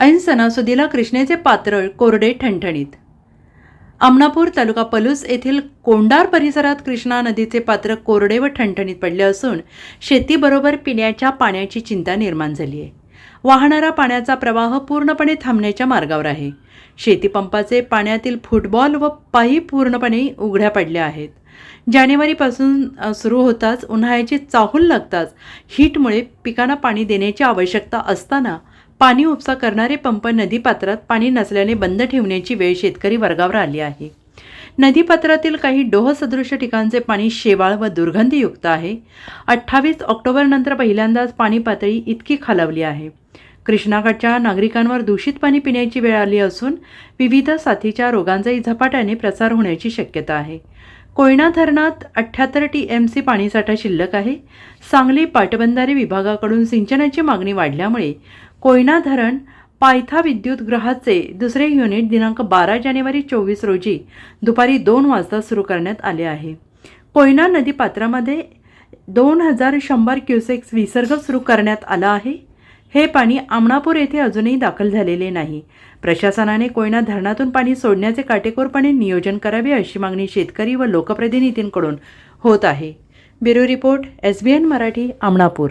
ऐन सणासुदीला कृष्णेचे पात्रळ कोरडे ठणठणीत. आमनापूर तालुका पलूस येथील कोंडार परिसरात कृष्णा नदीचे पात्र कोरडे व ठणठणीत पडले असून शेतीबरोबर पिण्याच्या पाण्याची चिंता निर्माण झाली आहे. वाहणारा पाण्याचा प्रवाह पूर्णपणे थांबण्याच्या मार्गावर आहे. शेतीपंपाचे पाण्यातील फुटबॉल व पाईप पूर्णपणे उघड्या पडल्या आहेत. जानेवारीपासून सुरू होताच उन्हाळ्याची चाहूल लागताच हीटमुळे पिकांना पाणी देण्याची आवश्यकता असताना पाणी उपसा करणारे पंप नदीपात्रात पाणी नसल्याने बंद ठेवण्याची वेळ शेतकरी वर्गावर आली आहे. नदीपात्रातील काही डोहसदृश ठिकाणचे पाणी शेवाळ व दुर्गंधीयुक्त आहे. अठ्ठावीस ऑक्टोबरनंतर पहिल्यांदाच पाणी पातळी इतकी खालावली आहे. कृष्णाकडच्या नागरिकांवर दूषित पाणी पिण्याची वेळ आली असून विविध साथीच्या रोगांचाही झपाट्याने प्रसार होण्याची शक्यता आहे. कोयना धरणात अठ्ठ्याहत्तर टी एम सी पाणीसाठा शिल्लक आहे. सांगली पाटबंधारे विभागाकडून सिंचनाची मागणी वाढल्यामुळे कोयना धरण पायथा विद्युत ग्रहाचे दुसरे युनिट दिनांक बारा जानेवारी चोवीस रोजी दुपारी दोन वाजता सुरू करण्यात आले आहे. कोयना नदी पात्रामध्ये दोन हजार शंभर क्युसेक्स विसर्ग सुरू करण्यात आला आहे. हे पाणी आमणापूर येथे अजूनही दाखल झालेले नाही. प्रशासनाने कोयना धरणातून पाणी सोडण्याचे काटेकोरपणे नियोजन करावे अशी मागणी शेतकरी व लोकप्रतिनिधींकडून होत आहे. Bureau report S B N Marathi Amanapur.